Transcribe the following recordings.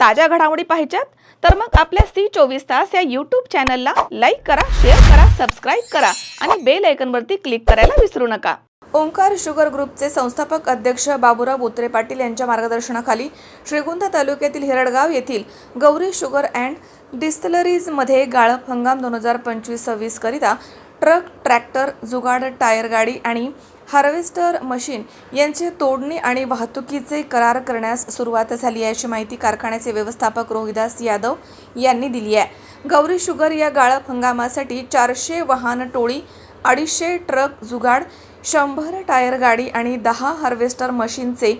ताज्या घडामोडी पाहिजेत तर मग आपल्या सी चोवीस तास या यूट्यूब चॅनलला लाईक करा शेअर करा सबस्क्राईब करा आणि बेल आयकनवरती क्लिक करायला विसरू नका. ओंकार शुगर ग्रुपचे संस्थापक अध्यक्ष बाबुराव बोत्रे पाटील यांच्या मार्गदर्शनाखाली श्रीगोंदा तालुक्यातील हिरडगाव येथील गौरी शुगर अँड डिस्टलरीजमध्ये गाळप हंगाम दोन हजार पंचवीस सव्वीसकरिता ट्रक ट्रॅक्टर जुगाड टायर गाडी आणि हार्वेस्टर मशीन यांचे तोडणी आणि वाहतुकीचे करार करण्यास सुरुवात झाली आहे अशी माहिती कारखान्याचे व्यवस्थापक रोहिदास यादव यांनी दिली आहे. गौरी शुगर या गाळप हंगामासाठी चारशे वाहन टोळी अडीचशे ट्रक जुगाड शंभर टायर गाडी आणि दहा हार्वेस्टर मशीनचे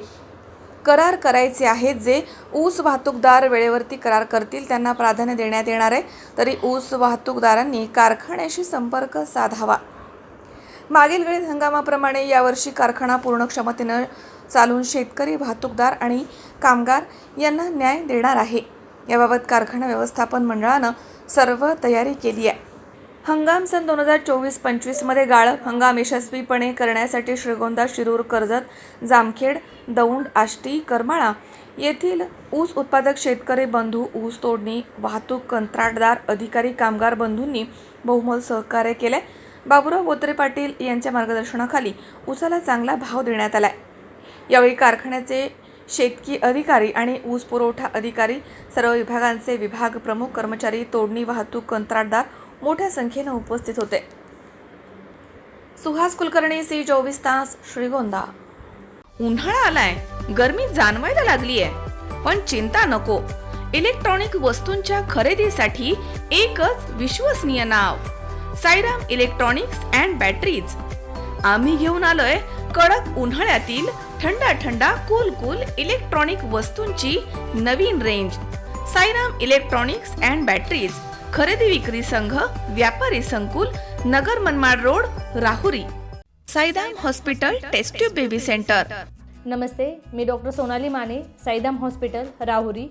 करार करायचे आहेत जे ऊस वाहतूकदार वेळेवरती करार करतील त्यांना प्राधान्य देण्यात येणार आहे. तरी ऊस वाहतूकदारांनी कारखान्याशी संपर्क साधावा. मागील गणित हंगामाप्रमाणे यावर्षी कारखाना पूर्ण क्षमतेनं चालून शेतकरी वाहतूकदार आणि कामगार यांना न्याय देणार आहे. याबाबत कारखाना व्यवस्थापन मंडळानं सर्व तयारी केली आहे. हंगाम सन दोन हजार चोवीस पंचवीसमध्ये गाळप हंगाम यशस्वीपणे करण्यासाठी श्रीगोंदा शिरूर कर्जत जामखेड दौंड आष्टी करमाळा येथील ऊस उत्पादक शेतकरी बंधू ऊस तोडणी वाहतूक कंत्राटदार अधिकारी कामगार बंधूंनी बहुमोल सहकार्य केले बाबुराव बोत्रे पाटील यांच्या मार्गदर्शनाखाली ऊसाला चांगला भाव देण्यात आला आहे यावेळी कारखान्याचे शेतकी अधिकारी आणि ऊस पुरवठा अधिकारी सर्व विभागांचे विभाग प्रमुख कर्मचारी तोडणी वाहतूक कंत्राटदार मोठ्या संख्येनं उपस्थित होते. सुहास कुलकर्णी सी चोवीस तास श्रीगोंदा. उन्हाळा आलाय. गर्मी जाणवायला लागलीय. पण चिंता नको. इलेक्ट्रॉनिक वस्तूंच्या खरेदीसाठी एकच विश्वसनीय नाव. Sairam electronics and batteries. आम्ही घेऊन आलोय कडक उन्हाळ्यातील थंडा थंडा कूल कूल इलेक्ट्रॉनिक वस्तूंची नवीन range Sairam electronics and batteries. खरेदी विक्री संघ व्यापारी संकुल नगर Manmad road Rahuri. Saidham hospital test tube baby centre. नमस्ते मी डॉक्टर सोनाली माने साईदाम हॉस्पिटल राहुरी.